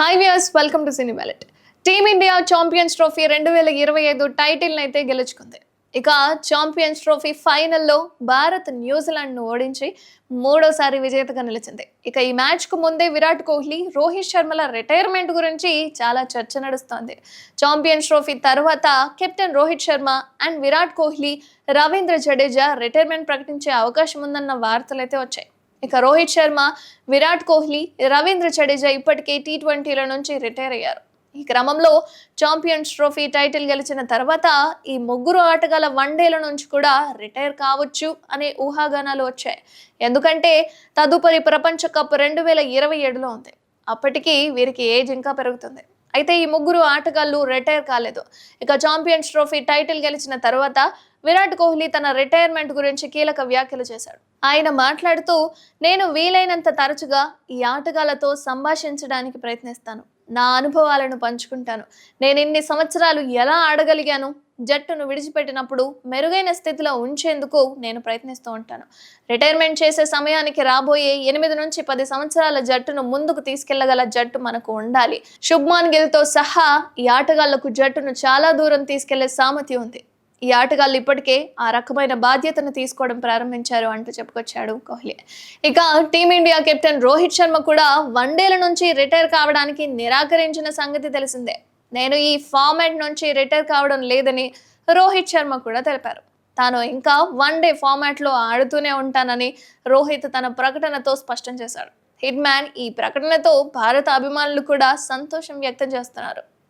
Hi viewers welcome to cine ballet team India champions trophy రెండు వేల ఇరవై ఐదు టైటిల్ని అయితే గెలుచుకుంది. ఇక ఛాంపియన్స్ ట్రోఫీ ఫైనల్లో భారత్ న్యూజిలాండ్ను ఓడించి మూడోసారి విజేతగా నిలిచింది. ఇక ఈ మ్యాచ్కు ముందే విరాట్ కోహ్లీ రోహిత్ శర్మల రిటైర్మెంట్ గురించి చాలా చర్చ నడుస్తోంది. ఛాంపియన్స్ ట్రోఫీ తర్వాత captain Rohit Sharma and Virat Kohli Ravindra Jadeja retirement ప్రకటించే అవకాశం ఉందన్న వార్తలు అయితే వచ్చాయి. ఇక రోహిత్ శర్మ విరాట్ కోహ్లీ రవీంద్ర జడేజా ఇప్పటికే టీ ట్వంటీల నుంచి రిటైర్ అయ్యారు. ఈ క్రమంలో ఛాంపియన్స్ ట్రోఫీ టైటిల్ గెలిచిన తర్వాత ఈ ముగ్గురు ఆటగాళ్ళ వన్డేల నుంచి కూడా రిటైర్ కావచ్చు అనే ఊహాగానాలు వచ్చాయి. ఎందుకంటే తదుపరి ప్రపంచ కప్ రెండు వేల ఇరవై ఏడులో ఉంది. అప్పటికి వీరికి ఏజ్ ఇంకా పెరుగుతుంది. అయితే ఈ ముగ్గురు ఆటగాళ్ళు రిటైర్ కాలేదు. ఇక ఛాంపియన్స్ ట్రోఫీ టైటిల్ గెలిచిన తర్వాత విరాట్ కోహ్లీ తన రిటైర్మెంట్ గురించి కీలక వ్యాఖ్యలు చేశాడు. ఆయన మాట్లాడుతూ నేను వీలైనంత తరచుగా ఈ ఆటగాళ్ళతో సంభాషించడానికి ప్రయత్నిస్తాను. నా అనుభవాలను పంచుకుంటాను. నేను ఇన్ని సంవత్సరాలు ఎలా ఆడగలిగాను? జట్టును విడిచిపెట్టినప్పుడు మెరుగైన స్థితిలో ఉంచేందుకు నేను ప్రయత్నిస్తూ ఉంటాను. రిటైర్మెంట్ చేసే సమయానికి రాబోయే ఎనిమిది నుంచి పది సంవత్సరాల జట్టును ముందుకు తీసుకెళ్ళగల జట్టు మనకు ఉండాలి. శుభ్మాన్ గిల్తో సహా ఈ ఆటగాళ్ళకు జట్టును చాలా దూరం తీసుకెళ్ళే సామర్థ్యం ఉంది. ఈ ఆటగాళ్ళు ఇప్పటికే ఆ రకమైన బాధ్యతను తీసుకోవడం ప్రారంభించారు అంటూ చెప్పుకొచ్చాడు కోహ్లీ. ఇక టీమిండియా కెప్టెన్ రోహిత్ శర్మ కూడా వన్డేల నుంచి రిటైర్ కావడానికి నిరాకరించిన సంగతి తెలిసిందే. నేను ఈ ఫార్మాట్ నుంచి రిటైర్ కావడం లేదని రోహిత్ శర్మ కూడా తెలిపారు. తాను ఇంకా వన్ డే ఫార్మాట్లో ఆడుతూనే ఉంటానని రోహిత్ తన ప్రకటనతో స్పష్టం చేశాడు. హిట్ మ్యాన్ ఈ ప్రకటనతో భారత అభిమానులు కూడా సంతోషం వ్యక్తం చేస్తున్నారు.